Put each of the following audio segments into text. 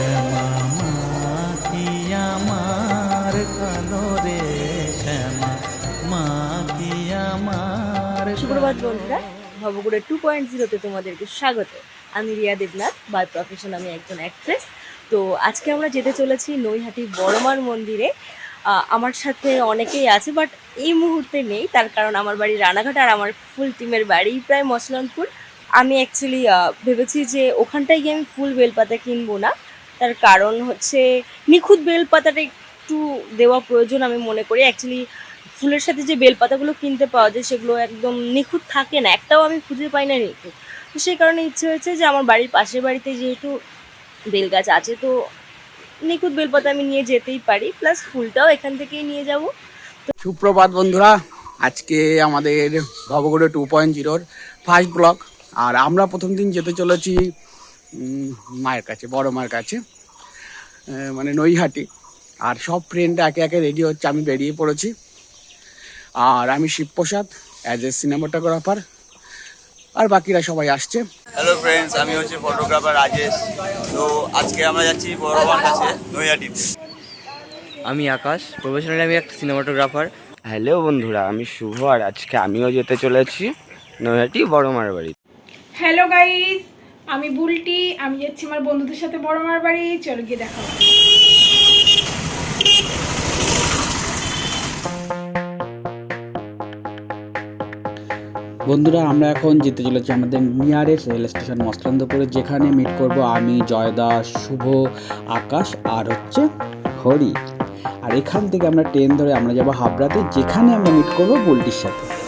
শ্যামা কি আমার কালো রে শ্যামা মা আমার সুপ্রভাত বন্ধুরা, ভবগুড়ে টু পয়েন্ট জিরোতে তোমাদেরকে স্বাগত। আমি রিয়া দেবনাথ বাই প্রফেশন আমি একজন অ্যাক্ট্রেস তো আজকে আমরা যেতে চলেছি নৈহাটি বড়মার মন্দিরে। আমার সাথে অনেকেই আছে বাট এই মুহূর্তে নেই। তার কারণ আমার বাড়ি রানাঘাট আর আমার ফুল টিমের বাড়ি প্রায় মসলানপুর। আমি অ্যাকচুয়ালি ভেবেছি যে ওখানটায় গিয়ে আমি ফুল বেলপাতা কিনবো না। তার কারণ হচ্ছে নিখুঁত বেলপাতাটা একটু দেওয়া প্রয়োজন আমি মনে করি। অ্যাকচুয়ালি ফুলের সাথে যে বেলপাতাগুলো কিনতে পাওয়া যায়, সেগুলো একদম নিখুঁত থাকে না। একটাও আমি খুঁজে পাই না নিখুঁত। তো সেই কারণে ইচ্ছে হয়েছে যে আমার বাড়ির পাশের বাড়িতে যেহেতু বেল গাছ আছে, তো নিখুঁত বেলপাতা আমি নিয়ে যেতেই পারি। প্লাস ফুলটাও এখান থেকেই নিয়ে যাব। সুপ্রভাত বন্ধুরা, আজকে আমাদের ভবগুড়ো টু পয়েন্ট জিরোর ফার্স্ট ব্লক আর আমরা প্রথম দিন যেতে চলেছি মায়ের কাছে বড় মায়ের কাছে মানে নৈহাটি। আর সব ফ্রেন্ড একে একে রেডি হচ্ছে আমি বেরিয়ে পড়েছি। আর আমি শিবপ্রসাদ অ্যাজ এ সিনেমাটোগ্রাফার আর বাকিরা সবাই আসছে। হ্যালো ফ্রেন্ডস আমি হচ্ছে ফটোগ্রাফার রাজেশ। তো আজকে আমরা যাচ্ছি বড়মার কাছে নৈহাটিতে আমি আকাশ প্রফেশনালি আমি একটা সিনেমাটোগ্রাফার হ্যালো বন্ধুরা আমি শুভ। আর আজকে আমিও যেতে চলেছি নৈহাটি বড়মার বাড়ি হ্যালো গাইস আমি বুলটি, আমি যাচ্ছি আমার বন্ধুদের সাথে বড় মার বাড়ি, চলো গিয়ে দেখা বন্ধুরা, আমরা এখন যেতে চলেছি আমাদের নিয়ারেস্ট রেল স্টেশন মসলান্দপুরে, যেখানে মিট করব আমি জয়দাস শুভ, আকাশ আর হচ্ছে হরি। আর এখান থেকে আমরা ট্রেন ধরে আমরা যাব হাবড়াতে, যেখানে আমরা মিট করব বুলটির সাথে।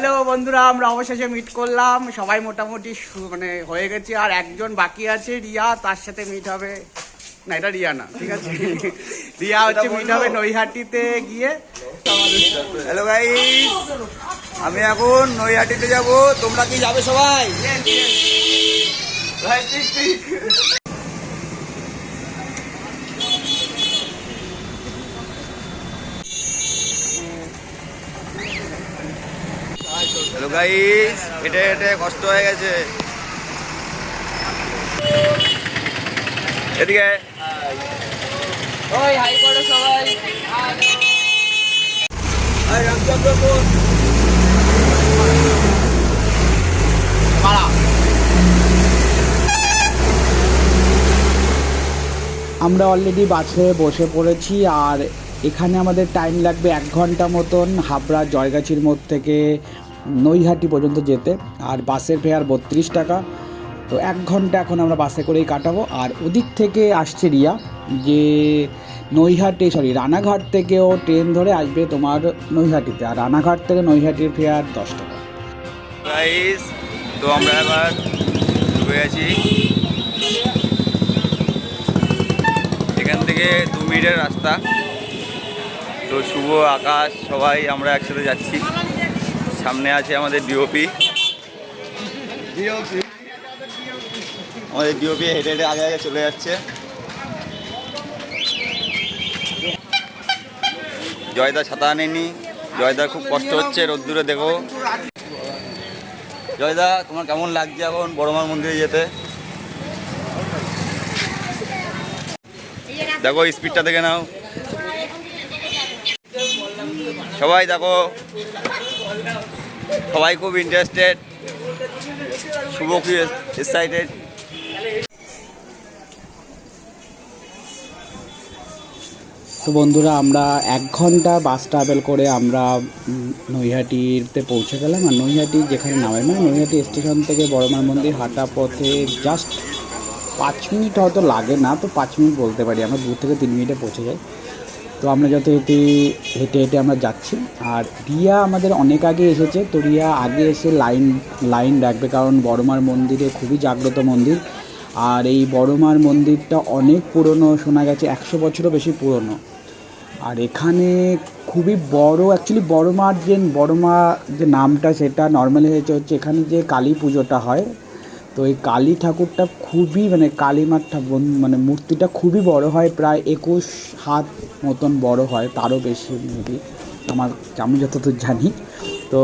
হ্যালো বন্ধুরা আমরা অবশেষে মিট করলাম। সবাই মোটামুটি মানে হয়ে গেছে আর একজন বাকি আছে রিয়া তার সাথে মিট হবে। না এটা রিয়া না ঠিক আছে? রিয়া হচ্ছে মিট হবে নৈহাটিতে গিয়ে। হ্যালো ভাই আমি এখন নৈহাটিতে যাব। তোমরা কি যাবে সবাই? ঠিক ঠিক। গাইস হেঁটে হেঁটে কষ্ট হয়ে গেছে। এদিকে ওই হাই করো সবাই। হাই রামচন্দ্রপুর আমরা অলরেডি বাসে বসে পড়েছি আর এখানে আমাদের টাইম লাগবে এক ঘণ্টা মতন হাবড়া জয়গাছির মোড় থেকে। নৈহাটি পর্যন্ত যেতে। আর বাসের ফেয়ার বত্রিশ টাকা। তো এক ঘণ্টা এখন আমরা বাসে করেই কাটাবো। আর ওদিক থেকে আসছে রিয়া, যে নৈহাটি সরি রানাঘাট থেকেও ট্রেন ধরে আসবে তোমার নৈহাটিতে। আর রানাঘাট থেকে নৈহাটির ফেয়ার দশ টাকা। তো আমরা এবার গেছি। এখান থেকে দু মিনিটের রাস্তা। তো শুভ আকাশ, সবাই আমরা একসাথে যাচ্ছি। সামনে আছে আমাদের ডিওপি আমাদের ডিওপি হেঁটে হেঁটে আগে আগে চলে যাচ্ছে। জয়দা ছাতা আনেনি। জয়দা খুব কষ্ট হচ্ছে রোদ্দুরে দেখো। জয়দা তোমার কেমন লাগছে এখন বড়মার মন্দিরে যেতে? দেখো স্পিডটা দেখে নাও। সবাই দেখো। সবাই খুব ইন্টারেস্টেড শুভ খুব এক্সাইটেড তো বন্ধুরা, আমরা এক ঘণ্টা বাস ট্রাভেল করে আমরা নৈহাটিতে পৌঁছে গেলাম। আর নৈহাটি যেখানে নামাই মানে নৈহাটি স্টেশন থেকে বড়মার মন্দির হাঁটা পথে জাস্ট পাঁচ মিনিট হয়তো লাগে না, তো পাঁচ মিনিট বলতে পারি। আমরা দু থেকে তিন মিনিটে পৌঁছে যাই। তো আমরা যত হেঁটে হেঁটে আমরা যাচ্ছি। আর রিয়া আমাদের অনেক আগে এসেছে, তো রিয়া আগে এসে লাইন লাইন রাখবে কারণ বড়মার মন্দিরে খুবই জাগ্রত মন্দির। আর এই বড়মার মন্দিরটা অনেক পুরনো, শোনা গেছে একশো বছরও বেশি পুরনো। আর এখানে খুবই বড় অ্যাকচুয়ালি বড় মার যে বড় মা যে নামটা সেটা নর্মালি হয়েছে হচ্ছে এখানে যে কালী পুজোটা হয় তো এই কালী ঠাকুরটা খুবই মানে কালী মার ঠাকুর মানে মূর্তিটা খুবই বড় হয়, প্রায় একুশ হাত মতন বড় হয়, তারও বেশি মেবি আমার, আমি যতদূর জানি। তো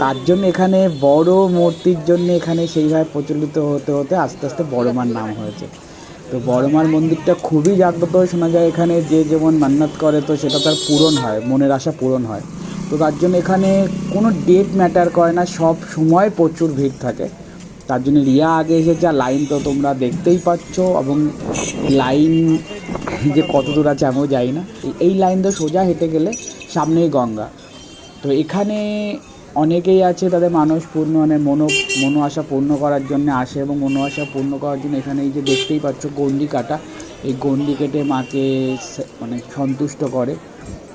তার জন্য এখানে বড় মূর্তির জন্য এখানে সেইভাবে প্রচলিত হতে হতে আস্তে আস্তে বড়মার নাম হয়েছে। তো বড়মার মন্দিরটা খুবই জাগ্রত, শোনা যায় এখানে যে যেমন মান্নাত করে, তো সেটা তার পূরণ হয়, মনের আশা পূরণ হয়। তো তার জন্য এখানে কোনো ডেট ম্যাটার করে না, সব সময় প্রচুর ভিড় থাকে। তার জন্য রিয়া আগে এসেছে, আর লাইন তো তোমরা দেখতেই পাচ্ছ, এবং লাইন যে কত দূর আছে আমিও যাই না। এই- লাইন তো সোজা হেঁটে গেলে সামনেই গঙ্গা। তো এখানে অনেকেই আছে তাদের মানুষ পূর্ণ মানে মনো মনো আশা পূর্ণ করার জন্য আসে, এবং মনো আশা পূর্ণ করার জন্য এখানে এই যে দেখতেই পাচ্ছ গন্ডি কাটা এই গন্ডি কেটে মাকে মানে সন্তুষ্ট করে।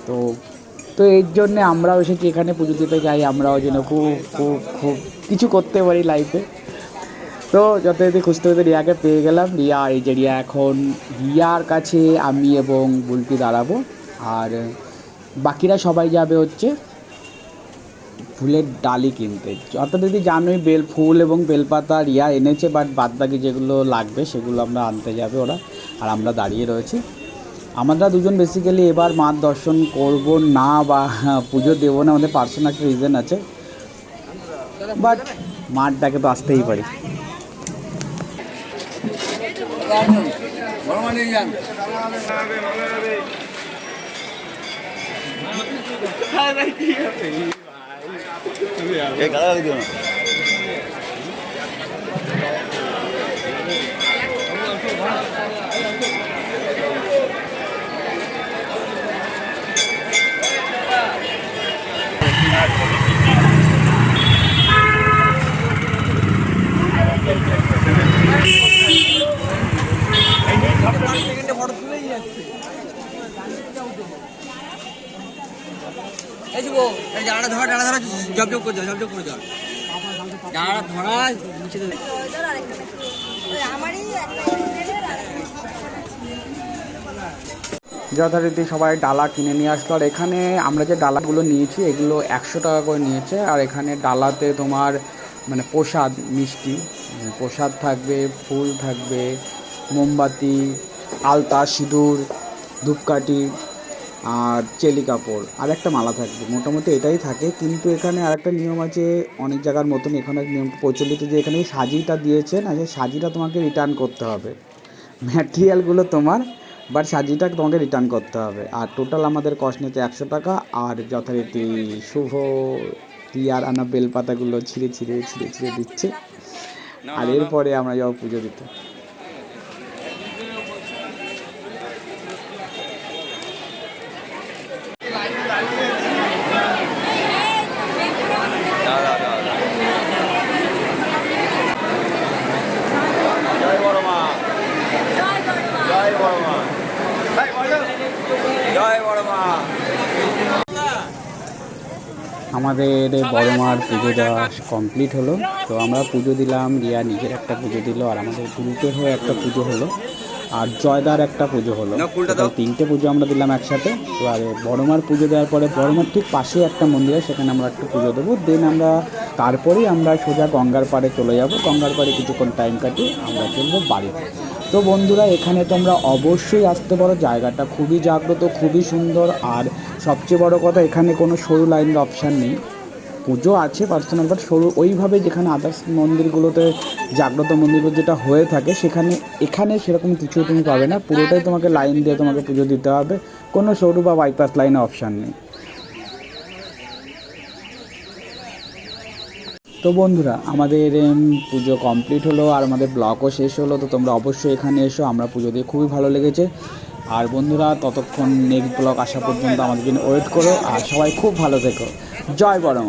তো তো এর জন্যে আমরাও এসেছি, এখানে পুজো দিতে যাই, আমরাও যেন খুব খুব খুব কিছু করতে পারি লাইফে তো যথারীতি খুঁজতে খুঁজতে রিয়াকে পেয়ে গেলাম। রিয়া এই যে রিয়া এখন রিয়ার কাছে আমি এবং বুলটি দাঁড়াবো। আর, বাকিরা সবাই যাবে হচ্ছে ফুলের ডালি কিনতে। যথারীতি জানোই বেল, ফুল এবং বেলপাতা রিয়া এনেছে বাট বাদ বাকি যেগুলো লাগবে সেগুলো আমরা আনতে যাবে ওরা। আর আমরা দাঁড়িয়ে রয়েছি। আমরা দুজন বেসিক্যালি এবার মার দর্শন করব না বা পুজো দেবো না, আমাদের পার্সোনাল একটা রিজন আছে। বাট মার ডাকে তো আসতেই পারি। এই গালাগালি দিও না। ধরা ধরা, জব জব করে জব জব করে ধরা যথারীতি সবাই ডালা কিনে নিয়ে আসলো। আর এখানে আমরা যে ডালাগুলো নিয়েছি, এগুলো একশো টাকা করে নিয়েছে। আর এখানে ডালাতে তোমার মানে প্রসাদ, মিষ্টি মানে প্রসাদ থাকবে, ফুল থাকবে, মোমবাতি, আলতা, সিঁদুর, ধূপকাঠি আর চেলি কাপড় আর একটা মালা থাকবে। মোটামুটি এটাই থাকে কিন্তু এখানে আর একটা নিয়ম আছে অনেক জায়গার মতন এখানে নিয়ম প্রচলিত যে এখানে সাজিটা দিয়েছে না সেই সাজিটা তোমাকে রিটার্ন করতে হবে। ম্যাটেরিয়ালগুলো তোমার বাট সাজিটা তোমাকে রিটার্ন করতে হবে। আর টোটাল আমাদের কস্ট নিতে একশো টাকা আর যথারীতি শুভ টিয়ার আনা বেলপাতাগুলো ছিঁড়ে ছিঁড়ে ছিঁড়ে ছিঁড়ে দিচ্ছে। আর এরপরে আমরা যাব পুজো দিতে দাদা দাদা জয় বড় মা জয় বড় মা জয় বড় মা আমাদের বড় মার পুজো দেওয়া কমপ্লিট হলো। তো আমরা পুজো দিলাম রিয়া নিজের একটা পুজো দিল আর আমাদের গ্রুপের হয়ে একটা পুজো হলো। আর জয়দার একটা পুজো হলো। তিনটে পুজো আমরা দিলাম একসাথে। তো আর বড় মার পুজো দেওয়ার পরে বড় মার ঠিক পাশে একটা মন্দির আছে সেখানে আমরা একটা পুজো দেবো। দেন আমরা তারপরেই আমরা সোজা গঙ্গার পাড়ে চলে যাব। গঙ্গার পাড়ে কিছুক্ষণ টাইম কাটিয়ে আমরা চলবো বাড়িতে তো বন্ধুরা এখানে তোমরা অবশ্যই আসতে পারো। জায়গাটা খুবই জাগ্রত খুবই সুন্দর। আর সবচেয়ে বড় কথা, এখানে কোনো সরু লাইনের অপশান নেই। পুজো আছে পার্সোনাল বাট সরু, ওইভাবে যেখানে আদার্স মন্দিরগুলোতে, জাগ্রত মন্দিরগুলো যেটা হয়ে থাকে, সেখানে, এখানে সেরকম কিছু তুমি পাবে না। পুরোটাই তোমাকে লাইন দিয়ে তোমাকে পুজো দিতে হবে। কোনো সরু বা বাইপাস লাইনে অপশান নেই। তো বন্ধুরা, আমাদের পুজো কমপ্লিট হলো আর আমাদের ব্লগও শেষ হলো। তো তোমরা অবশ্যই এখানে এসো, আমরা পুজো দিয়ে খুবই ভালো লেগেছে। আর বন্ধুরা, ততক্ষণ নেক্সট ব্লগ আসা পর্যন্ত আমাদের জন্য ওয়েট করো আর সবাই খুব ভালো থেকো। জয় বড়